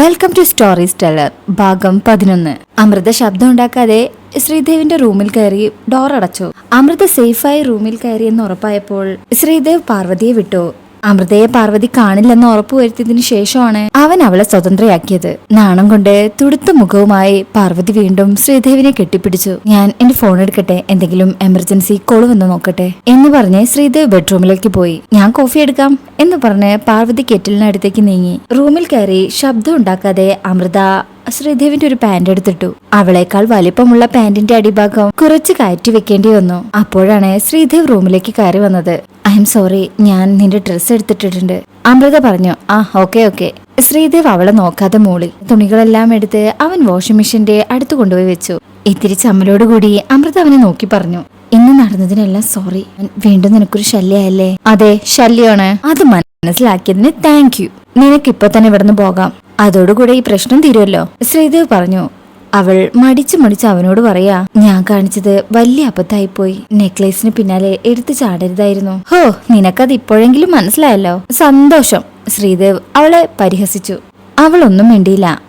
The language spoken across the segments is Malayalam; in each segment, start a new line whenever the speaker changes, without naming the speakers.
വെൽക്കം ടു സ്റ്റോറി സ്റ്റെല്ലർ ഭാഗം പതിനൊന്ന്. അമൃത ശബ്ദം ഉണ്ടാക്കാതെ ശ്രീദേവിന്റെ റൂമിൽ കയറി ഡോർ അടച്ചു. അമൃത സേഫായി റൂമിൽ കയറി എന്ന് ഉറപ്പായപ്പോൾ ശ്രീദേവ് പാർവതിയെ വിട്ടു. അമൃതയെ പാർവതി കാണില്ലെന്ന് ഉറപ്പുവരുത്തിയതിനു ശേഷമാണ് അവൻ അവളെ സ്വതന്ത്രയാക്കിയത്. നാണം കൊണ്ട് തുടുത്ത മുഖവുമായി പാർവതി വീണ്ടും ശ്രീദേവിനെ കെട്ടിപ്പിടിച്ചു. ഞാൻ എന്റെ ഫോൺ എടുക്കട്ടെ എന്തെങ്കിലും എമർജൻസി കോൾ വന്ന് നോക്കട്ടെ എന്ന് പറഞ്ഞ് ശ്രീദേവ് ബെഡ്റൂമിലേക്ക് പോയി. ഞാൻ കോഫി എടുക്കാം എന്ന് പറഞ്ഞ് പാർവതി കെറ്റിലിനടുത്തേക്ക് നീങ്ങി. റൂമിൽ കയറി ശബ്ദം ഉണ്ടാക്കാതെ അമൃത ശ്രീദേവിന്റെ ഒരു പാന്റ് എടുത്തിട്ടു. അവളേക്കാൾ വലിപ്പമുള്ള പാന്റിന്റെ അടിഭാഗം കുറച്ച് കയറ്റി വെക്കേണ്ടി വന്നു. അപ്പോഴാണ് ശ്രീദേവ് റൂമിലേക്ക് കയറി വന്നത്. ഐ എം സോറി ഞാൻ നിന്റെ ഡ്രസ്സ് എടുത്തിട്ടിട്ടുണ്ട്. അമൃത പറഞ്ഞു ആ ഓക്കെ ഓക്കെ ശ്രീദേവ് അവളെ നോക്കാതെ മൂളി. തുണികളെല്ലാം എടുത്ത് അവൻ വാഷിംഗ് മെഷീന്റെ അടുത്ത് കൊണ്ടുപോയി വെച്ചു. ഇത്തിരി ചമ്മലോടുകൂടി അമൃത അവനെ നോക്കി പറഞ്ഞു ഇന്ന് നടന്നതിനെല്ലാം സോറി വീണ്ടും നിനക്കൊരു ശല്യല്ലേ അതെ ശല്യമാണ് അത് മനസ്സിലാക്കിയതിന് താങ്ക് യു നിനക്കിപ്പോ തന്നെ ഇവിടുന്ന് പോകാം. അതോടുകൂടെ ഈ പ്രശ്നം തീരുമല്ലോ ശ്രീദേവ് പറഞ്ഞു അവൾ മടിച്ചു മടിച്ച് അവനോട് പറയാ ഞാൻ കാണിച്ചത് വലിയ അബദ്ധമായിപ്പോയി നെക്ലേസിന് പിന്നാലെ എടുത്തു ചാടരുതായിരുന്നു. ഹോ നിനക്കത് ഇപ്പോഴെങ്കിലും മനസ്സിലായല്ലോ. സന്തോഷം. ശ്രീദേവ് അവളെ പരിഹസിച്ചു. അവളൊന്നും മിണ്ടിയില്ല.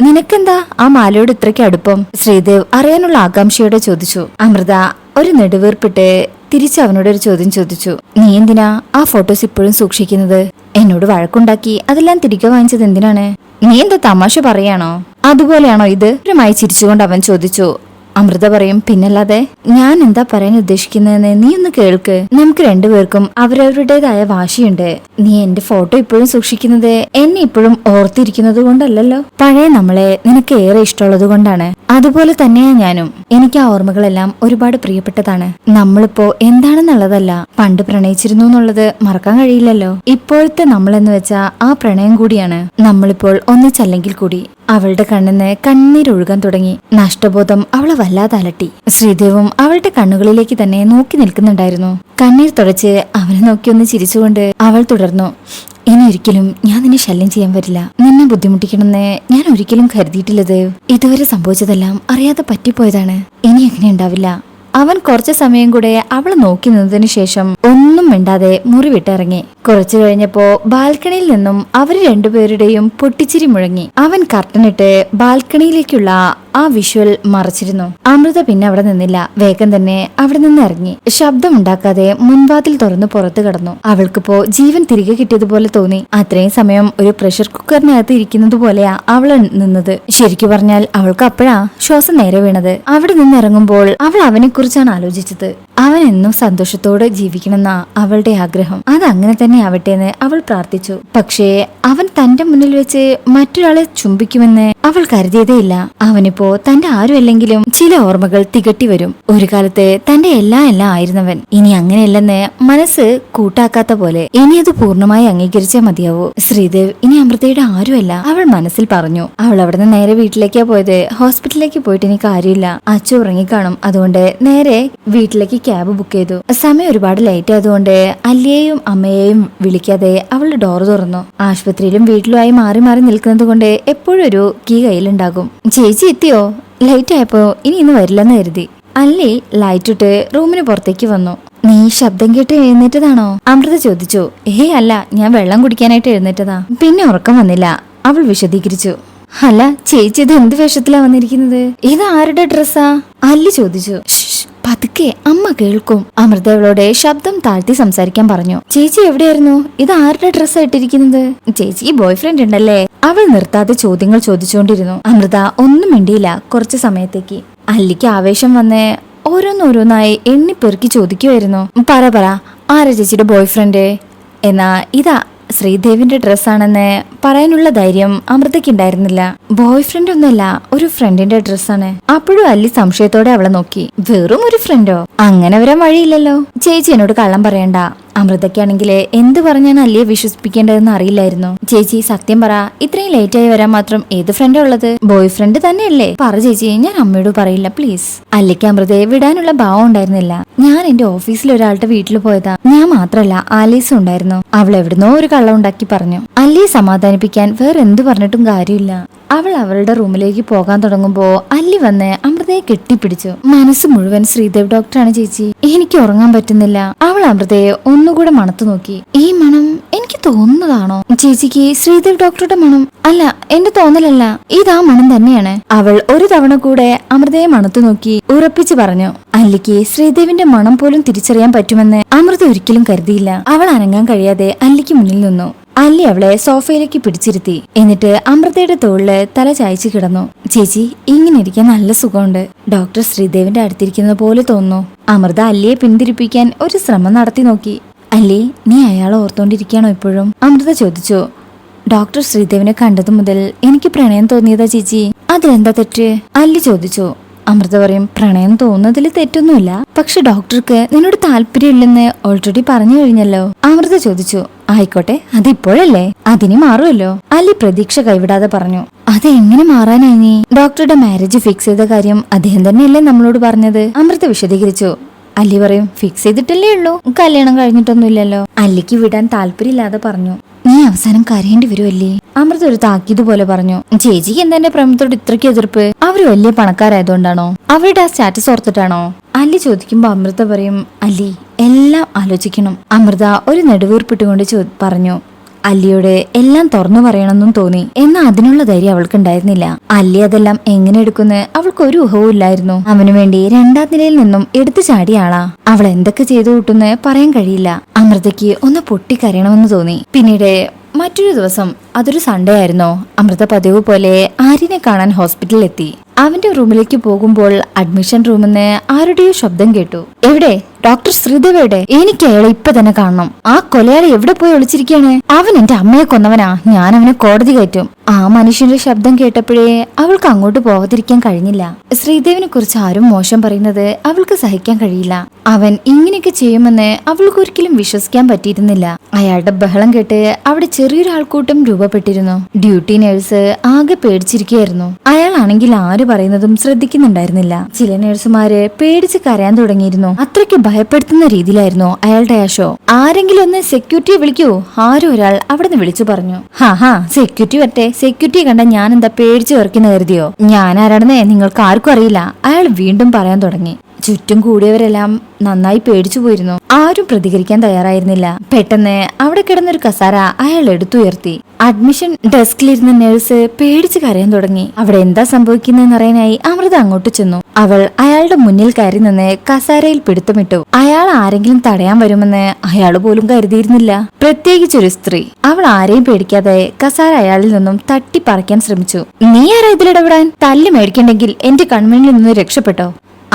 നിനക്കെന്താ ആ മാലയോട് ഇത്രയ്ക്ക് അടുപ്പം? ശ്രീദേവ് അറിയാനുള്ള ആകാംക്ഷയോടെ ചോദിച്ചു. അമൃത ഒരു നെടുവീർപ്പിട്ട് തിരിച്ച് അവനോട് ഒരു ചോദ്യം ചോദിച്ചു. നീ എന്തിനാ ആ ഫോട്ടോസ് ഇപ്പോഴും സൂക്ഷിക്കുന്നത്? എന്നോട് വഴക്കുണ്ടാക്കി അതെല്ലാം തിരികെ വാങ്ങിച്ചത് എന്തിനാണ്? നീ എന്താ തമാശ പറയാണോ? അതുപോലെയാണോ ഇത്? ഒരുമായി ചിരിച്ചുകൊണ്ട് അവൻ ചോദിച്ചു. അമൃത പറയും പിന്നല്ലാതെ ഞാൻ എന്താ പറയാൻ ഉദ്ദേശിക്കുന്നതെന്ന് നീ ഒന്ന് കേൾക്ക്. നമുക്ക് രണ്ടുപേർക്കും അവരവരുടേതായ വാശിയുണ്ട്. നീ എന്റെ ഫോട്ടോ ഇപ്പോഴും സൂക്ഷിക്കുന്നത് എന്നെ ഇപ്പോഴും ഓർത്തിരിക്കുന്നത് കൊണ്ടല്ലല്ലോ? പഴയ നമ്മളെ നിനക്ക് ഏറെ ഇഷ്ടമുള്ളത് കൊണ്ടാണ്. അതുപോലെ തന്നെയാ ഞാനും. എനിക്ക് ആ ഓർമ്മകളെല്ലാം ഒരുപാട് പ്രിയപ്പെട്ടതാണ്. നമ്മളിപ്പോ എന്താണെന്നുള്ളതല്ല. പണ്ട് പ്രണയിച്ചിരുന്നു എന്നുള്ളത് മറക്കാൻ കഴിയില്ലല്ലോ. ഇപ്പോഴത്തെ നമ്മളെന്ന് വെച്ചാ ആ പ്രണയം കൂടിയാണ്. നമ്മളിപ്പോൾ ഒന്നിച്ചല്ലെങ്കിൽ കൂടി. അവളുടെ കണ്ണിന്ന് കണ്ണീരൊഴുകാൻ തുടങ്ങി. നഷ്ടബോധം അവളെ വല്ലാതെ അലട്ടി. ശ്രീദേവും അവളുടെ കണ്ണുകളിലേക്ക് തന്നെ നോക്കി നിൽക്കുന്നുണ്ടായിരുന്നു. കണ്ണീർ തുടച്ച് അവനെ നോക്കി ഒന്ന് ചിരിച്ചുകൊണ്ട് അവൾ തുടർന്നു ഇനി ഒരിക്കലും ഞാൻ നിന്നെ ശല്യം ചെയ്യാൻ വരില്ല. നിന്നെ ബുദ്ധിമുട്ടിക്കണമെന്ന് ഞാൻ ഒരിക്കലും കരുതിയിട്ടില്ല ദേവ് ഇതുവരെ സംഭവിച്ചതെല്ലാം അറിയാതെ പറ്റിപ്പോയതാണ്. ഇനി അങ്ങനെ ഉണ്ടാവില്ല. അവൻ കുറച്ച് സമയം കൂടെ അവളെ നോക്കി നിന്നതിനു ശേഷം ഒന്നും മിണ്ടാതെ മുറി വിട്ടിറങ്ങി കുറച്ചു കഴിഞ്ഞപ്പോ ബാൽക്കണിയിൽ നിന്നും അവർ രണ്ടുപേരുടെയും പൊട്ടിച്ചിരി മുഴങ്ങി. അവൻ കർട്ടനിട്ട് ബാൽക്കണിയിലേക്കുള്ള ആ വിഷ്വൽ മറച്ചിരുന്നു. അമൃത പിന്നെ അവിടെ നിന്നില്ല. വേഗം തന്നെ അവിടെ നിന്ന് ഇറങ്ങി. ശബ്ദമുണ്ടാക്കാതെ മുൻവാതിൽ തുറന്ന് പുറത്തു കടന്നു. അവൾക്കിപ്പോ ജീവൻ തിരികെ കിട്ടിയതുപോലെ തോന്നി. അത്രയും സമയം ഒരു പ്രഷർ കുക്കറിനകത്ത് ഇരിക്കുന്നത് പോലെയാ അവൾ നിന്നത്. ശരിക്കു പറഞ്ഞാൽ അവൾക്ക് അപ്പോഴാ ശ്വാസം നേരെ വീണത്. അവിടെ നിന്ന് ഇറങ്ങുമ്പോൾ അവൾ അവനെ കുറിച്ചാണ് ആലോചിച്ചത്. അവൻ എന്നും സന്തോഷത്തോടെ ജീവിക്കണമെന്ന അവളുടെ ആഗ്രഹം. അത് അങ്ങനെ തന്നെ ആവട്ടെ എന്ന് അവൾ പ്രാർത്ഥിച്ചു. പക്ഷേ അവൻ തന്റെ മുന്നിൽ വെച്ച് മറ്റൊരാളെ ചുംബിക്കുമെന്ന് അവൾ കരുതിയതേയില്ല. അവനിപ്പോ തന്റെ ആരുമല്ലെങ്കിലും ചില ഓർമ്മകൾ തികട്ടി വരും. ഒരു കാലത്ത് തന്റെ എല്ലാം എല്ലാം ആയിരുന്നവൻ. ഇനി അങ്ങനെയല്ലെന്ന് മനസ്സ് കൂട്ടാക്കാത്ത പോലെ ഇനി അത് പൂർണമായി അംഗീകരിച്ചേ മതിയാവൂ. ശ്രീദേവ് ഇനി അമൃതയുടെ ആരുമല്ല. അവൾ മനസ്സിൽ പറഞ്ഞു. അവൾ അവിടെ നിന്ന് നേരെ വീട്ടിലേക്കാ പോയത്. ഹോസ്പിറ്റലിലേക്ക് പോയിട്ട് ഇനി കാര്യമില്ല. അച്ഛൻ ഉറങ്ങിക്കാണും. അതുകൊണ്ട് നേരെ വീട്ടിലേക്ക് ക്യാബ് ബുക്ക് ചെയ്തു. സമയം ഒരുപാട് ലേറ്റ് ആയതുകൊണ്ട് അല്ലിയെയും അമ്മയെയും വിളിക്കാതെ അവൾ ഡോർ തുറന്നു. ആശുപത്രിയിലും വീട്ടിലുമായി മാറി മാറി നിൽക്കുന്നത് കൊണ്ട് എപ്പോഴും ഒരു കീ കയ്യിലുണ്ടാകും. ചേച്ചി എത്തിയോ? ലൈറ്റ് ആയപ്പോ ഇനി ഇന്ന് വരില്ലെന്ന് കരുതി. അല്ലി ലൈറ്റ് ഇട്ട് റൂമിന് പുറത്തേക്ക് വന്നു. നീ ശബ്ദം കേട്ട് എഴുന്നേറ്റതാണോ? അമൃത ചോദിച്ചു. ഏയ് അല്ല ഞാൻ വെള്ളം കുടിക്കാനായിട്ട് എഴുന്നേറ്റതാ. പിന്നെ ഉറക്കം വന്നില്ല. അവൾ വിശദീകരിച്ചു. അല്ല ചേച്ചി ഇത് എന്ത് വേഷത്തിലാ വന്നിരിക്കുന്നത്? ഇത് ആരുടെ ഡ്രസ്സാ? അല്ലി ചോദിച്ചു. പതുക്കെ അമ്മ കേൾക്കും. അമൃത അവളോട് ശബ്ദം താഴ്ത്തി സംസാരിക്കാൻ പറഞ്ഞു. ചേച്ചി എവിടെയായിരുന്നു? ഇത് ആരുടെ ഡ്രസ്സാ ഇട്ടിരിക്കുന്നത്? ചേച്ചിക്ക് ബോയ് ഫ്രണ്ട് ഉണ്ടല്ലേ? അവൾ നിർത്താതെ ചോദ്യങ്ങൾ ചോദിച്ചുകൊണ്ടിരുന്നു. അമൃത ഒന്നും മിണ്ടിയില്ല കുറച്ചു സമയത്തേക്ക്. അല്ലിക്ക് ആവേശം വന്ന് ഓരോന്നോരോന്നായി എണ്ണിപ്പെറുക്കി ചോദിക്കുമായിരുന്നു പറ പറ ആരാ ചേച്ചിയുടെ ബോയ് ഫ്രണ്ട് എന്നാ ഇതാ ശ്രീദേവിന്റെ ഡ്രസ്സാണെന്ന് പറയാനുള്ള ധൈര്യം അമൃതയ്ക്ക് ഉണ്ടായിരുന്നില്ല. ബോയ് ഫ്രണ്ട് ഒന്നല്ല ഒരു ഫ്രണ്ടിന്റെ ഡ്രസ്സാണ്. അപ്പോഴും അല്ലി സംശയത്തോടെ അവളെ നോക്കി. വെറും ഒരു ഫ്രണ്ടോ അങ്ങനെ വരാൻ വഴിയില്ലല്ലോ. ചേച്ചി എന്നോട് കള്ളം പറയണ്ട. അമൃതയ്ക്കാണെങ്കിൽ എന്ത് പറഞ്ഞാണ് അല്ലിയെ വിശ്വസിപ്പിക്കേണ്ടതെന്ന് അറിയില്ലായിരുന്നു. ചേച്ചി സത്യം പറ ഇത്രയും ലേറ്റ് ആയി വരാൻ മാത്രം ഏത് ഫ്രണ്ട് ഉള്ളത്? ബോയ് ഫ്രണ്ട് തന്നെയല്ലേ? പറ ചേച്ചി ഞാൻ അമ്മയോട് പറയില്ല പ്ലീസ് അല്ലിക്ക് അമൃതയെ വിടാനുള്ള ഭാവം ഉണ്ടായിരുന്നില്ല. ഞാൻ എന്റെ ഓഫീസിൽ ഒരാളുടെ വീട്ടിൽ പോയതാ. ഞാൻ മാത്രല്ല ആലീസും ഉണ്ടായിരുന്നു. അവൾ എവിടുന്നോ ഒരു കള്ളം ഉണ്ടാക്കി പറഞ്ഞു. അല്ലിയെ സമാധാനിപ്പിക്കാൻ വേറെ എന്തു പറഞ്ഞിട്ടും കാര്യമില്ല. അവൾ അവളുടെ റൂമിലേക്ക് പോകാൻ തുടങ്ങുമ്പോ അല്ലി വന്ന് അമൃതയെ കെട്ടിപ്പിടിച്ചു. മനസ്സ് മുഴുവൻ ശ്രീദേവ് ഡോക്ടറാണ് ചേച്ചി. എനിക്ക് ഉറങ്ങാൻ പറ്റുന്നില്ല. അവൾ അമൃതയെ ഒന്നുകൂടെ മണത്തു നോക്കി. ഈ മണം എനിക്ക് തോന്നുന്നതാണോ? ചേച്ചിക്ക് ശ്രീദേവ് ഡോക്ടറുടെ മണം? അല്ല എന്റെ തോന്നലല്ല. ഇതാ മണം തന്നെയാണ്. അവൾ ഒരു തവണ കൂടെ അമൃതയെ മണത്തു നോക്കി ഉറപ്പിച്ചു പറഞ്ഞു അല്ലിക്ക് ശ്രീദേവിന്റെ മണം പോലും തിരിച്ചറിയാൻ പറ്റുമെന്ന് അമൃത ഒരിക്കലും കരുതിയില്ല. അവൾ അനങ്ങാൻ കഴിയാതെ അല്ലിക്ക് മുന്നിൽ നിന്നു. അല്ലി അവളെ സോഫയിലേക്ക് പിടിച്ചിരുത്തി. എന്നിട്ട് അമൃതയുടെ തോളിൽ തല ചായച്ചു കിടന്നു. ചേച്ചി ഇങ്ങനെ ഇരിക്കാൻ നല്ല സുഖമുണ്ട്. ഡോക്ടർ ശ്രീദേവിന്റെ അടുത്തിരിക്കുന്ന പോലെ തോന്നുന്നു. അമൃത അല്ലിയെ പിന്തിരിപ്പിക്കാൻ ഒരു ശ്രമം നടത്തി നോക്കി. അല്ലി നീ അയാളെ ഓർത്തോണ്ടിരിക്കുകയാണോ ഇപ്പോഴും? അമൃത ചോദിച്ചു. ഡോക്ടർ ശ്രീദേവിനെ കണ്ടതു മുതൽ എനിക്ക് പ്രണയം തോന്നിയതാ ചേച്ചി. അതിലെന്താ തെറ്റ്? അല്ലി ചോദിച്ചു. അമൃത പറയും പ്രണയം തോന്നുന്നതിൽ തെറ്റൊന്നുമില്ല. പക്ഷെ ഡോക്ടർക്ക് നിന്നോട് താല്പര്യമില്ലെന്ന് ഓൾറെഡി പറഞ്ഞു കഴിഞ്ഞല്ലോ. അമൃത ചോദിച്ചു. ആയിക്കോട്ടെ അതിപ്പോഴല്ലേ? അതിന് മാറുമല്ലോ. അലി പ്രതീക്ഷ കൈവിടാതെ പറഞ്ഞു അത് എങ്ങനെ മാറാനായി ഡോക്ടറുടെ മാരേജ് ഫിക്സ് ചെയ്ത കാര്യം അദ്ദേഹം തന്നെയല്ലേ നമ്മളോട് പറഞ്ഞത്? അമൃത വിശദീകരിച്ചു അല്ലി പറയും ഫിക്സ് ചെയ്തിട്ടല്ലേ ഉള്ളൂ. കല്യാണം കഴിഞ്ഞിട്ടൊന്നുമില്ലല്ലോ. അല്ലിക്ക് വിടാൻ താല്പര്യമില്ലാതെ പറഞ്ഞു നീ അവസാനം കരയേണ്ടി വരുമല്ലേ അമൃത ഒരു താക്കീത് പോലെ പറഞ്ഞു ചേച്ചിക്ക് എന്താ എന്റെ പ്രേമത്തോട് ഇത്രയ്ക്ക് എതിർപ്പ്? അവർ വലിയ പണക്കാരായതുകൊണ്ടാണോ? അവരുടെ ആ സ്റ്റാറ്റസ് ഓർത്തിട്ടാണോ? അല്ലി ചോദിക്കുമ്പോ അമൃത പറയും അല്ലി എല്ലാം ആലോചിക്കണം. അമൃത ഒരു നെടുവീർപ്പിട്ടുകൊണ്ട് ചോ പറഞ്ഞു. അല്ലിയോട് എല്ലാം തുറന്നു പറയണമെന്നും തോന്നി. എന്നാൽ അതിനുള്ള ധൈര്യം അവൾക്ക് ഉണ്ടായിരുന്നില്ല അല്ലി അതെല്ലാം എങ്ങനെ എടുക്കുന്ന് അവൾക്ക് ഒരു ഊഹവും ഇല്ലായിരുന്നു. അവനു വേണ്ടി രണ്ടാം നിലയിൽ നിന്നും എടുത്തു ചാടിയാളാ അവൾ എന്തൊക്കെ ചെയ്തു കൂട്ടുന്ന് പറയാൻ കഴിയില്ല. അമൃതയ്ക്ക് ഒന്ന് പൊട്ടിക്കരയണമെന്ന് തോന്നി. പിന്നീട് മറ്റൊരു ദിവസം അതൊരു സൺഡേ ആയിരുന്നു. അമൃത പതിവ് പോലെ ആര്യനെ കാണാൻ ഹോസ്പിറ്റലിൽ എത്തി. അവന്റെ റൂമിലേക്ക് പോകുമ്പോൾ അഡ്മിഷൻ റൂമിൽ നിന്ന് ആരുടെയോ ശബ്ദം കേട്ടു. എവിടെ? ഡോക്ടർ ശ്രീദേവയുടെ എനിക്ക് അയാളെ ഇപ്പൊ തന്നെ കാണണം. ആ കൊലയാളി എവിടെ പോയി ഒളിച്ചിരിക്കാണ് അവൻ എന്റെ അമ്മയെ കൊന്നവനാ. ഞാൻ അവനെ കോടതി കയറ്റും. ആ മനുഷ്യന്റെ ശബ്ദം കേട്ടപ്പോഴേ അവൾക്ക് അങ്ങോട്ട് പോകാതിരിക്കാൻ കഴിഞ്ഞില്ല. ശ്രീദേവിനെ കുറിച്ച് ആരും മോശം പറയുന്നത് അവൾക്ക് സഹിക്കാൻ കഴിയില്ല. അവൻ ഇങ്ങനെയൊക്കെ ചെയ്യുമെന്ന് അവൾക്ക് ഒരിക്കലും വിശ്വസിക്കാൻ പറ്റിയിരുന്നില്ല. അയാളുടെ ബഹളം കേട്ട് അവിടെ ചെറിയൊരു ആൾക്കൂട്ടം രൂപപ്പെട്ടിരുന്നു. ഡ്യൂട്ടി നേഴ്സ് ആകെ പേടിച്ചിരിക്കുകയായിരുന്നു. അയാളാണെങ്കിൽ ആര് പറയുന്നതും ശ്രദ്ധിക്കുന്നുണ്ടായിരുന്നില്ല. ചില നേഴ്സുമാര് പേടിച്ച് കരയാൻ തുടങ്ങിയിരുന്നു. അത്രയ്ക്ക് ഭയപ്പെടുത്തുന്ന രീതിയിലായിരുന്നു അയാളുടെ ആ ആരെങ്കിലും ഒന്ന് സെക്യൂരിറ്റിയെ വിളിക്കൂ. ആരോ ഒരാൾ അവിടെ നിന്ന് വിളിച്ചു പറഞ്ഞു. ഹാ ഹാ സെക്യൂരിറ്റി വരട്ടെ. സെക്യൂരിറ്റിയെ കണ്ട ഞാൻ എന്താ പേടിച്ചു വെറുക്കുന്ന കരുതിയോ? ഞാൻ ആരാണെന്നേ നിങ്ങൾക്ക് ആർക്കും അറിയില്ല. അയാൾ വീണ്ടും പറയാൻ തുടങ്ങി. ചുറ്റും കൂടിയവരെല്ലാം നന്നായി പേടിച്ചു പോയിരുന്നു. ആരും പ്രതികരിക്കാൻ തയ്യാറായിരുന്നില്ല. പെട്ടെന്ന് അവിടെ കിടന്നൊരു കസാര അയാൾ എടുത്തുയർത്തി. അഡ്മിഷൻ ഡെസ്കിലിരുന്ന നഴ്സ് പേടിച്ച് കരയാൻ തുടങ്ങി. അവിടെ എന്താ സംഭവിക്കുന്നതെന്ന് അറിയാനായി അമൃത അങ്ങോട്ട് ചെന്നു. അവൾ അയാളുടെ മുന്നിൽ കയറി നിന്ന് കസാരയിൽ പിടുത്തമിട്ടു. അയാൾ ആരെങ്കിലും തടയാൻ വരുമെന്ന് അയാൾ പോലും കരുതിയിരുന്നില്ല. പ്രത്യേകിച്ചൊരു സ്ത്രീ. അവൾ ആരെയും പേടിക്കാതെ കസാര അയാളിൽ നിന്നും തട്ടി പറിക്കാൻ ശ്രമിച്ചു. നീ ആരാ ഇതിലിടപെടാൻ? തല്ല് മേടിക്കണ്ടെങ്കിൽ എന്റെ കൺമുന്നിൽ നിന്ന് രക്ഷപ്പെട്ടോ?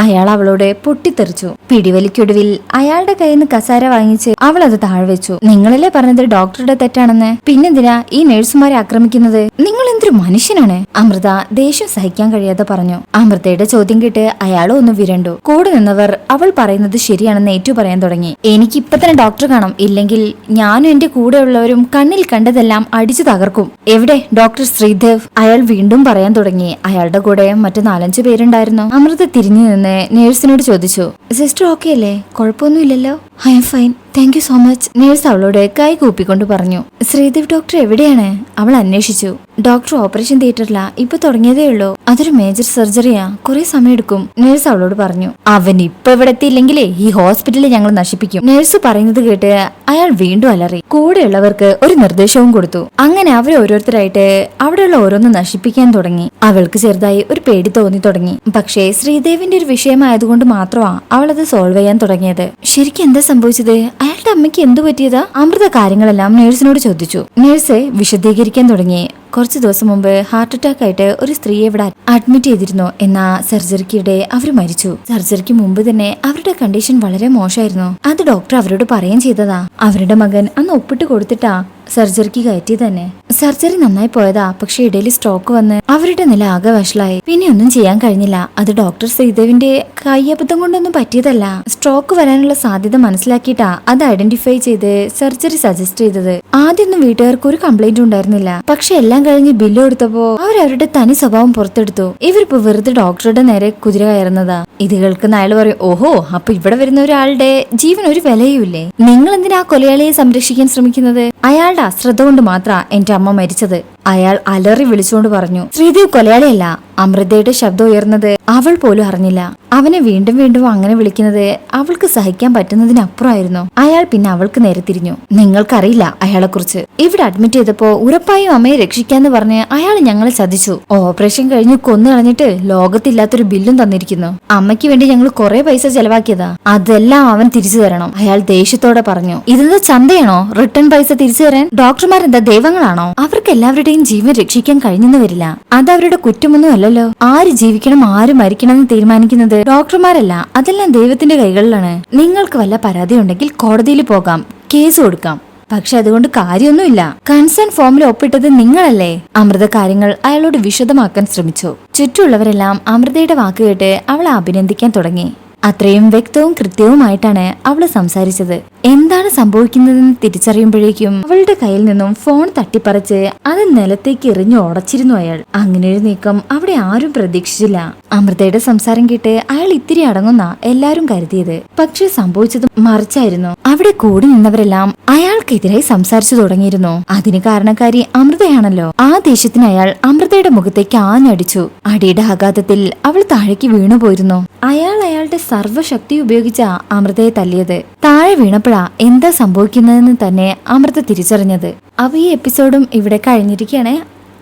അയാൾ അവളോട് പൊട്ടിത്തെറിച്ചു. പിടിവലിക്കൊടുവിൽ അയാളുടെ കയ്യിൽ നിന്ന് കസാര വാങ്ങിച്ച് അവൾ അത് താഴെ വെച്ചു. നിങ്ങളല്ലേ പറഞ്ഞത് ഡോക്ടറുടെ തെറ്റാണെന്ന്? പിന്നെന്തിനാ ഈ നഴ്സുമാരെ ആക്രമിക്കുന്നത്? നിങ്ങൾ എന്തൊരു മനുഷ്യനാണ്? അമൃത ദേഷ്യം സഹിക്കാൻ കഴിയാതെ പറഞ്ഞു. അമൃതയുടെ ചോദ്യം കേട്ട് അയാളും ഒന്ന് വിരണ്ടു. കൂടെ നിന്നവർ അവൾ പറയുന്നത് ശരിയാണെന്ന് ഏറ്റു പറയാൻ തുടങ്ങി. എനിക്ക് ഇപ്പൊ തന്നെ ഡോക്ടർ കാണും. ഇല്ലെങ്കിൽ ഞാനും എന്റെ കൂടെയുള്ളവരും കണ്ണിൽ കണ്ടതെല്ലാം അടിച്ചു തകർക്കും. എവിടെ? ഡോക്ടർ ശ്രീദേവ്. അയാൾ വീണ്ടും പറയാൻ തുടങ്ങി. അയാളുടെ കൂടെ മറ്റു നാലഞ്ചു പേരുണ്ടായിരുന്നു. അമൃത തിരിഞ്ഞു നിന്ന് നേഴ്സിനോട് ചോദിച്ചു സിസ്റ്റർ ഓക്കെ അല്ലേ? കുഴപ്പമൊന്നുമില്ലല്ലോ? I am fine. Thank you so much nurse അവളോട് കൈ കൂപ്പിക്കൊണ്ട് പറഞ്ഞു. ശ്രീദേവ് ഡോക്ടർ എവിടെയാണ്? അവൾ അന്വേഷിച്ചു. ഡോക്ടർ ഓപ്പറേഷൻ തിയേറ്ററിലാ ഇപ്പൊ തുടങ്ങിയതേ ഉള്ളൂ. അതൊരു മേജർ സർജറിയാ കുറെ എടുക്കും നേഴ്സ് അവളോട് പറഞ്ഞു. അവൻ ഇപ്പൊ ഇവിടെ എത്തിയില്ലെങ്കിലേ ഈ ഹോസ്പിറ്റലിൽ ഞങ്ങൾ നശിപ്പിക്കും. നേഴ്സ് പറയുന്നത് കേട്ട് അയാൾ വീണ്ടും അലറി. കൂടെയുള്ളവർക്ക് ഒരു നിർദ്ദേശവും കൊടുത്തു. അങ്ങനെ അവർ ഓരോരുത്തരായിട്ട് അവിടെയുള്ള ഓരോന്ന് നശിപ്പിക്കാൻ തുടങ്ങി. അവൾക്ക് ചെറുതായി ഒരു പേടി തോന്നി തുടങ്ങി. പക്ഷേ ശ്രീദേവിന്റെ ഒരു വിഷയമായതുകൊണ്ട് മാത്രമാ അവൾ അത് സോൾവ് ചെയ്യാൻ തുടങ്ങിയത്. ശരിക്കും എന്താ സംഭവിച്ചത്? え。അയാളുടെ അമ്മയ്ക്ക് എന്തു പറ്റിയതാ? അമൃത കാര്യങ്ങളെല്ലാം നേഴ്സിനോട് ചോദിച്ചു. നേഴ്സ് വിശദീകരിക്കാൻ തുടങ്ങി. കുറച്ച് ദിവസം മുമ്പ് ഹാർട്ട് അറ്റാക്ക് ആയിട്ട് ഒരു സ്ത്രീയെ ഇവിടെ അഡ്മിറ്റ് ചെയ്തിരുന്നു എന്നാ സർജറിക്കിടെ അവർ മരിച്ചു. സർജറിക്ക് മുമ്പ് തന്നെ അവരുടെ കണ്ടീഷൻ വളരെ മോശമായിരുന്നു. അത് ഡോക്ടർ അവരോട് പറയുകയും ചെയ്തതാ. അവരുടെ മകൻ അന്ന് ഒപ്പിട്ട് കൊടുത്തിട്ടാ സർജറിക്ക് കയറ്റി തന്നെ. സർജറി നന്നായി പോയതാ പക്ഷെ ഇടയിൽ സ്ട്രോക്ക് വന്ന് അവരുടെ നില ആകെ വഷളായി. പിന്നെ ഒന്നും ചെയ്യാൻ കഴിഞ്ഞില്ല. അത് ഡോക്ടർ ശ്രീദേവിന്റെ കയ്യബദ്ധം കൊണ്ടൊന്നും പറ്റിയതല്ല. സ്ട്രോക്ക് വരാനുള്ള സാധ്യത മനസ്സിലാക്കിയിട്ടാ അത് ഐഡന്റിഫൈ ചെയ്ത് സർജറി സജസ്റ്റ് ചെയ്തത്. ആദ്യമൊന്നും വീട്ടുകാർക്ക് ഒരു കംപ്ലൈന്റ് ഉണ്ടായിരുന്നില്ല. പക്ഷെ എല്ലാം കഴിഞ്ഞ് ബില്ല് കൊടുത്തപ്പോ അവർ അവരുടെ തനി സ്വഭാവം പുറത്തെടുത്തു. ഇവരിപ്പോ വെറുതെ ഡോക്ടറുടെ നേരെ കുതിര കയറുന്നതാ. ഇത് കേൾക്കുന്ന അയാൾ പറയും ഓഹോ അപ്പൊ ഇവിടെ വരുന്ന ഒരാളുടെ ജീവൻ ഒരു വിലയുമില്ലേ? നിങ്ങൾ എന്തിനാ കൊലയാളിയെ സംരക്ഷിക്കാൻ ശ്രമിക്കുന്നത്? അയാളുടെ അശ്രദ്ധ കൊണ്ട് മാത്ര എന്റെ അമ്മ മരിച്ചത്. അയാൾ അലറി വിളിച്ചുകൊണ്ട് പറഞ്ഞു ശ്രീദേവ് കൊലയാളിയല്ല. അമൃതയുടെ ശബ്ദം ഉയർന്നത് അവൾ പോലും അറിഞ്ഞില്ല. അവനെ വീണ്ടും വീണ്ടും അങ്ങനെ വിളിക്കുന്നത് അവൾക്ക് സഹിക്കാൻ പറ്റുന്നതിനപ്പുറമായിരുന്നു. അയാൾ പിന്നെ അവൾക്ക് നേരെ തിരിഞ്ഞു. നിങ്ങൾക്കറിയില്ല അയാളെക്കുറിച്ച്. ഇവിടെ അഡ്മിറ്റ് ചെയ്തപ്പോ ഉറപ്പായും അമ്മയെ രക്ഷിക്കാന്ന് പറഞ്ഞ് അയാൾ ഞങ്ങളെ ചതിച്ചു. ഓപ്പറേഷൻ കഴിഞ്ഞ് കൊന്നു കളഞ്ഞിട്ട് ലോകത്തില്ലാത്തൊരു ബില്ലും തന്നിരിക്കുന്നു. അമ്മയ്ക്ക് വേണ്ടി ഞങ്ങൾ കുറെ പൈസ ചെലവാക്കിയതാ. അതെല്ലാം അവൻ തിരിച്ചു തരണം. അയാൾ ദേഷ്യത്തോടെ പറഞ്ഞു ഇതെന്താ ചന്തയാണോ? റിട്ടേൺ പൈസ തിരിച്ചു തരാൻ? ഡോക്ടർമാരെന്താ ദൈവങ്ങളാണോ? അവർക്ക് എല്ലാവരുടെയും ജീവൻ രക്ഷിക്കാൻ കഴിഞ്ഞെന്ന് വരില്ല അത് അവരുടെ കുറ്റമൊന്നും അല്ലല്ലോ. ആര് ജീവിക്കണം ആര് മരിക്കണം എന്ന് തീരുമാനിക്കുന്നത് ഡോക്ടർമാരല്ല. അതെല്ലാം ദൈവത്തിന്റെ കൈകളിലാണ്. നിങ്ങൾക്ക് വല്ല പരാതി ഉണ്ടെങ്കിൽ കോടതിയിൽ പോകാം. കേസ് കൊടുക്കാം. പക്ഷെ അതുകൊണ്ട് കാര്യമൊന്നുമില്ല. കൺസേൺ ഫോമിൽ ഒപ്പിട്ടത് നിങ്ങളല്ലേ? അമൃത കാര്യങ്ങൾ അയാളോട് വിശദമാക്കാൻ ശ്രമിച്ചു. ചുറ്റുമുള്ളവരെല്ലാം അമൃതയുടെ വാക്ക് കേട്ട് അവളെ അഭിനന്ദിക്കാൻ തുടങ്ങി. അത്രയും വ്യക്തവും കൃത്യവുമായിട്ടാണ് അവൾ സംസാരിച്ചത്. എന്താണ് സംഭവിക്കുന്നതെന്ന് തിരിച്ചറിയുമ്പോഴേക്കും അവളുടെ കയ്യിൽ നിന്നും ഫോൺ തട്ടിപ്പറിച്ച് അത് നിലത്തേക്ക് എറിഞ്ഞു ഉടച്ചിരുന്നു അയാൾ. അങ്ങനെ ഒരു നീക്കം അവിടെ ആരും പ്രതീക്ഷിച്ചില്ല. അമൃതയുടെ സംസാരം കേട്ട് അയാൾ ഇത്തിരി അടങ്ങുന്ന എല്ലാരും കരുതിയത്. പക്ഷെ സംഭവിച്ചത് മറിച്ചായിരുന്നു. അവിടെ കൂടി നിന്നവരെല്ലാം അയാൾക്കെതിരായി സംസാരിച്ചു തുടങ്ങിയിരുന്നു. അതിന് കാരണക്കാരി അമൃതയാണല്ലോ. ആ ദേഷ്യത്തിന് അയാൾ അമൃതയുടെ മുഖത്തേക്ക് ആഞ്ഞടിച്ചു. അടിയുടെ ആഘാതത്തിൽ അവൾ താഴേക്ക് വീണുപോയിരുന്നു. അയാൾ അയാളുടെ സർവശക്തി ഉപയോഗിച്ച അമൃതയെ തല്ലിയത്. താഴെ വീണപ്പോഴാ എന്താ സംഭവിക്കുന്നതെന്ന് തന്നെ അമൃത തിരിച്ചറിഞ്ഞത്. അപ്പൊ ഈ എപ്പിസോഡും ഇവിടെ കഴിഞ്ഞിരിക്കുകയാണ്.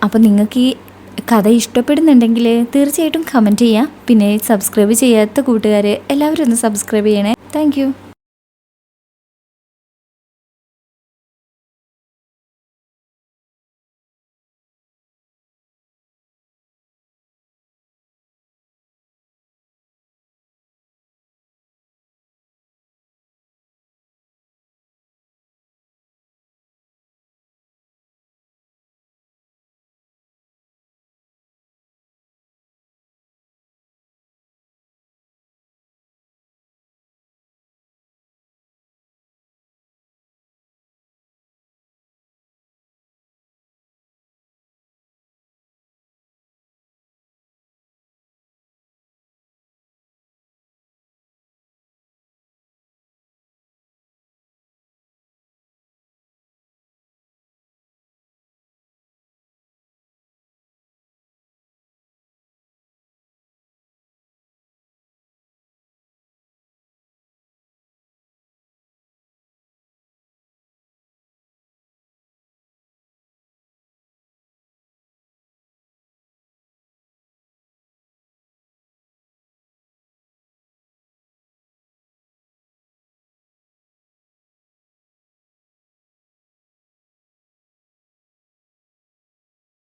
അപ്പൊ നിങ്ങൾക്ക് ഈ കഥ ഇഷ്ടപ്പെടുന്നുണ്ടെങ്കിൽ തീർച്ചയായിട്ടും കമന്റ് ചെയ്യാം. പിന്നെ സബ്സ്ക്രൈബ് ചെയ്യാത്ത കൂട്ടുകാർ എല്ലാവരും ഒന്ന് സബ്സ്ക്രൈബ് ചെയ്യണേ. താങ്ക്